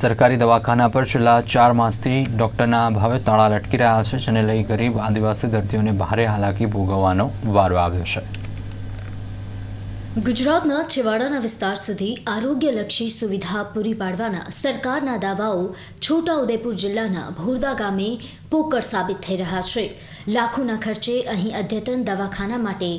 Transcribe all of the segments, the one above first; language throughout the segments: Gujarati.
સરકારી દવાખાના પર છેલ્લા ચાર માસથી ડોક્ટરના ભાવે તાળા લટકી રહ્યા છે, જેને લઈ ગરીબ આદિવાસી દર્દીઓને ભારે હાલાકી ભોગવવાનો વારો આવ્યો છે. ગુજરાતના છેવાડાના વિસ્તાર સુધી આરોગ્યલક્ષી સુવિધા પૂરી પાડવાના સરકારના દાવાઓ છોટાઉદેપુર જિલ્લાના ભોરદા ગામે પોકળ સાબિત થઈ રહ્યા છે. લાખોના ખર્ચે અહીં અદ્યતન દવાખાના માટે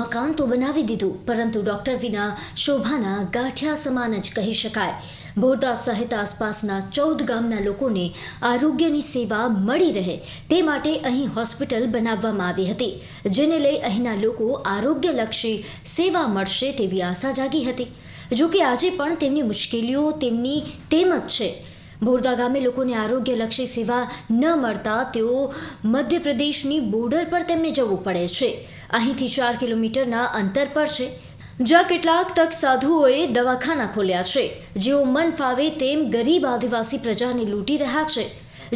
મકાન તો બનાવી દીધું, પરંતુ ડોક્ટર વિના શોભાના ગાંઠિયા સમાન જ કહી શકાય. બોરદા સહિત આસપાસના ચૌદ ગામના લોકોને આરોગ્યની સેવા મળી રહે તે માટે અહીં હોસ્પિટલ બનાવવામાં આવી હતી, જેને લઈ અહીંના લોકો આરોગ્યલક્ષી સેવા મળશે તેવી આશા જાગી હતી. જો કે આજે પણ તેમની મુશ્કેલીઓ તેમની તેમ જ છે. બોરદા ગામે લોકોને આરોગ્યલક્ષી સેવા ન મળતા તેઓ મધ્યપ્રદેશની બોર્ડર પર તેમને જવું પડે છે. અહીંથી ચાર કિલોમીટરના અંતર પર છે. જ્યાં કેટલાક તક સાધુઓએ દવાખાના ખોલ્યા છે. જેઓ મન ફાવે તેમ ગરીબ આદિવાસી પ્રજાને લૂંટી રહ્યા છે.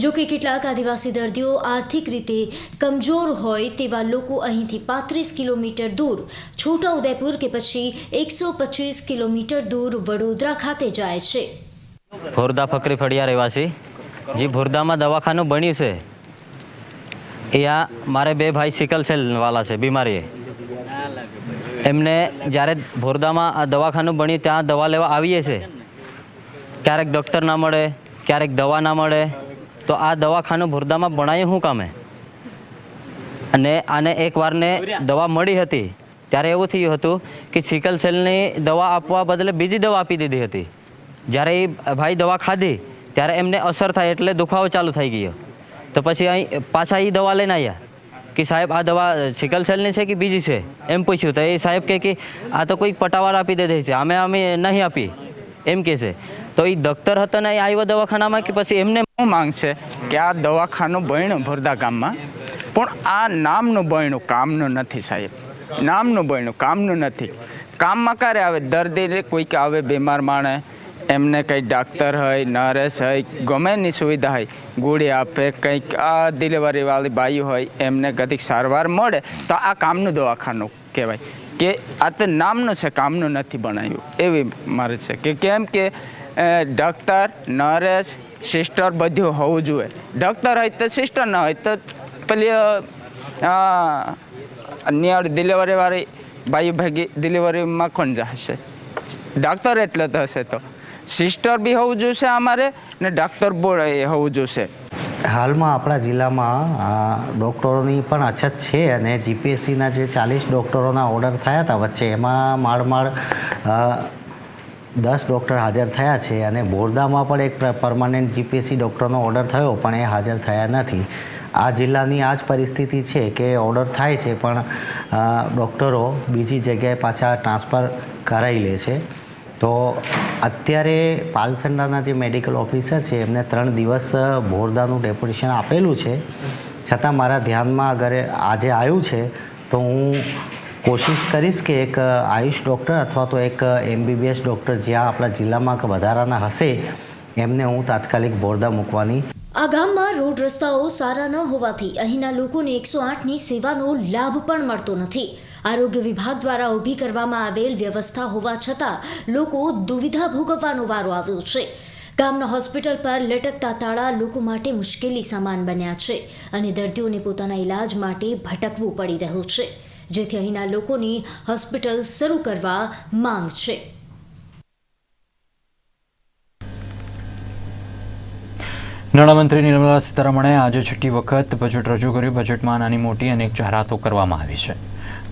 જો કે કેટલાક આદિવાસી દર્દીઓ આર્થિક રીતે કમજોર હોય તેવા લોકો અહીંથી પાંત્રીસ કિલોમીટર દૂર છોટાઉદેપુર કે પછી એકસો પચીસ કિલોમીટર દૂર વડોદરા ખાતે જાય છે. ભોરદા ફકરી ફળિયા રહેવાસી. જે, ભોરદામાં દવાખાનું બન્યું છે. એ મારે બે ભાઈ સિકલ સેલ વાલા છે બીમારીએ એમને જ્યારે ભોરદામાં આ દવાખાનું બન્યું, ત્યાં દવા લેવા આવીએ છે. ક્યારેક ડૉક્ટર ના મળે, ક્યારેક દવા ના મળે, તો આ દવાખાનું ભોરદામાં ભણાયું શું કામે? અને આને એકવારને દવા મળી હતી. ત્યારે એવું થયું હતું કે સિકલ સેલની દવા આપવા બદલે બીજી દવા આપી દીધી હતી. જ્યારે એ ભાઈ દવા ખાધી, ત્યારે એમને અસર થાય એટલે દુખાવો ચાલુ થઈ ગયો. તો પછી અહીં પાછા એ દવા લઈને આવ્યા કે સાહેબ, આ દવા સિકલ સેલની છે કે બીજી છે? એમ પૂછ્યું. તો એ સાહેબ કહે કે, આ તો કોઈક પટાવાર આપી દીધી છે. અમે અમે નહીં આપી. એમ કહે છે. તો એ ડૉક્ટર હતા ને, એ આવ્યો દવાખાનામાં કે પછી એમને શું માંગ છે? કે આ દવાખાનું બન્યું ભરદા ગામમાં, પણ આ નામનું બન્યું કામનું નથી સાહેબ. નામનું બન્યું કામનું નથી. કામમાં ક્યારે આવે? દર્દીને કોઈક આવે, બીમાર માણે એમને કંઈ ડાક્ટર હોય નર્સ હોય ગમે એની સુવિધા હોય. ગોળી આપે, કંઈક આ ડિલિવરીવાળી બાઈ હોય, એમને કદીક સારવાર મળે, તો આ કામનું દવાખાનું કહેવાય. કે આ તો નામનું છે, કામનું નથી બનાવ્યું. એવી મારે છે કે કેમ કે ડૉક્ટર નર્સ સિસ્ટર બધું હોવું જોઈએ. ડૉક્ટર હોય તો સિસ્ટર ના હોય, તો પેલી અન્ય ડિલિવરીવાળી બાઈ ભાગી ડિલિવરીમાં કોણ જશે? ડાક્ટર એટલે હશે તો. સિસ્ટર બી હોવું જોઈશે અમારે ને ડૉક્ટર એ હોવું જોઈશે. હાલમાં આપણા જિલ્લામાં ડૉક્ટરોની પણ અછત છે અને જીપીએસસીના જે ચાલીસ ડૉક્ટરોના ઓર્ડર થયા હતા વચ્ચે, એમાં માળ માળ દસ ડૉક્ટર હાજર થયા છે અને બોરદામાં પણ એક પરમાનન્ટ જીપીએસસી ડૉક્ટરનો ઓર્ડર થયો, પણ એ હાજર થયા નથી. આ જિલ્લાની આ જ પરિસ્થિતિ છે કે ઓર્ડર થાય છે, પણ ડૉક્ટરો બીજી જગ્યાએ પાછા ટ્રાન્સફર કરાવી લે છે. તો અત્યારે પાલસંડાના જે મેડિકલ ઓફિસર છે, એમને ત્રણ દિવસ ભોરદાનું ડેપ્યુટેશન આપેલું છે. છતાં મારા ધ્યાનમાં અગર આજે આવ્યું છે, તો હું કોશિશ કરીશ કે એક આયુષ ડૉક્ટર અથવા તો એક એમબીબીએસ ડૉક્ટર જ્યાં આપણા જિલ્લામાં વધારાના હશે, એમને હું તાત્કાલિક ભોરદા મૂકવાની. આ ગામમાં રોડ રસ્તાઓ સારા ન હોવાથી અહીંના લોકોને એકસો આઠની સેવાનો લાભ પણ મળતો નથી. આરોગ્ય વિભાગ દ્વારા ઊભી કરવામાં આવેલ વ્યવસ્થા હોવા છતાં લોકો દુવિધા ભોગવવાનો વારો આવ્યો છે. ગામના હોસ્પિટલ પર લટકતા તાળા લોકો માટે મુશ્કેલી સમાન બન્યા છે અને દર્દીઓને પોતાના ઈલાજ માટે ભટકવું પડી રહ્યું છે, જેથી અહીંના લોકોની હોસ્પિટલ શરૂ કરવા માંગ છે. નાણામંત્રી નિર્મલા સીતારમણે આજે છઠ્ઠી વખત બજેટ રજૂ કર્યું. બજેટમાં નાની મોટી અનેક જાહેરાતો કરવામાં આવી છે.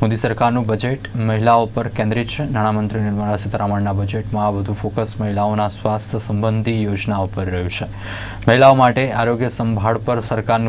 મોદી સરકારનું બજેટ મહિલાઓ પર કેન્દ્રિત છે. નાણામંત્રી નિર્મલા સીતારમણના બજેટમાં વધુ ફોકસ મહિલાઓના સ્વાસ્થ્ય સંબંધી યોજનાઓ પર રહ્યું છે. મહિલાઓ માટે આરોગ્ય સંભાળ પર સરકારનું